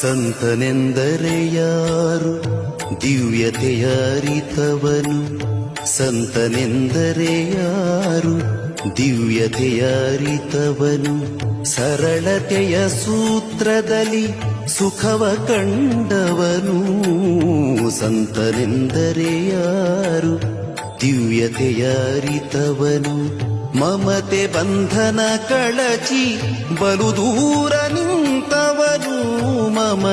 ಸಂತನೆಂದರೆ ಯಾರು ದಿವ್ಯತೆಯ ಅರಿತವನು. ಸಂತನೆಂದರೆ ಯಾರು ದಿವ್ಯತೆಯ ಅರಿತವನು. ಸರಳತೆಯ ಸೂತ್ರದಲ್ಲಿ ಸುಖವ ಕಂಡವನು. ಸಂತನೆಂದರೆ ಯಾರು ದಿವ್ಯತೆಯ ಅರಿತವನು. ಮಮತೆ ಬಂಧನ ಕಳಚಿ ಬಲು ದೂರ ನಿಂತವನು.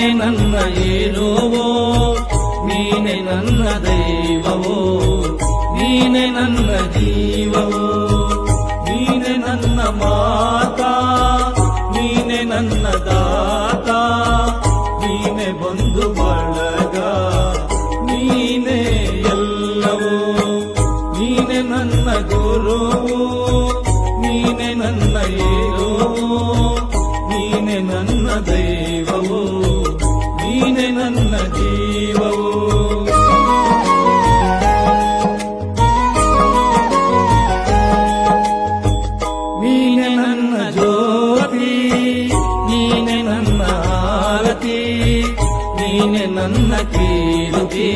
ನೀನೆ ನನ್ನ ಏನೋವೋ, ನೀನೆ ನನ್ನ ದೈವವೋ, ನೀನೆ ನನ್ನ ಜೀವವೋ, ನೀನೆ ನನ್ನ ಮಾತಾ, ನೀನೆ ನನ್ನ ದಾತ, ನೀನೆ ಬಂಧು ಬಳಗ, ನೀನೆ ಎಲ್ಲವೋ, ನೀನೆ ನನ್ನ ಗುರುವು, ನೀನೆ ನನ್ನ ಏನೋ ನೀನೆ ನನ್ನ ದೈವವು. ಆರತಿ ನೀನೆ ನನ್ನ ಕೀರ್ತಿ,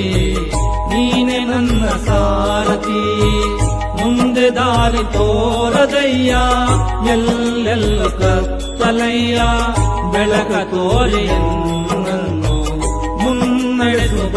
ನೀನೆ ನನ್ನ ಸಾರಥಿ. ಮುಂದೆ ದಾರಿ ತೋರದಯ್ಯ, ಎಲ್ಲೆಲ್ಲ ಕತ್ತಲಯ್ಯ. ಬೆಳಕ ತೋರೆಯನ್ನು ಮುನ್ನಡೆಸುವ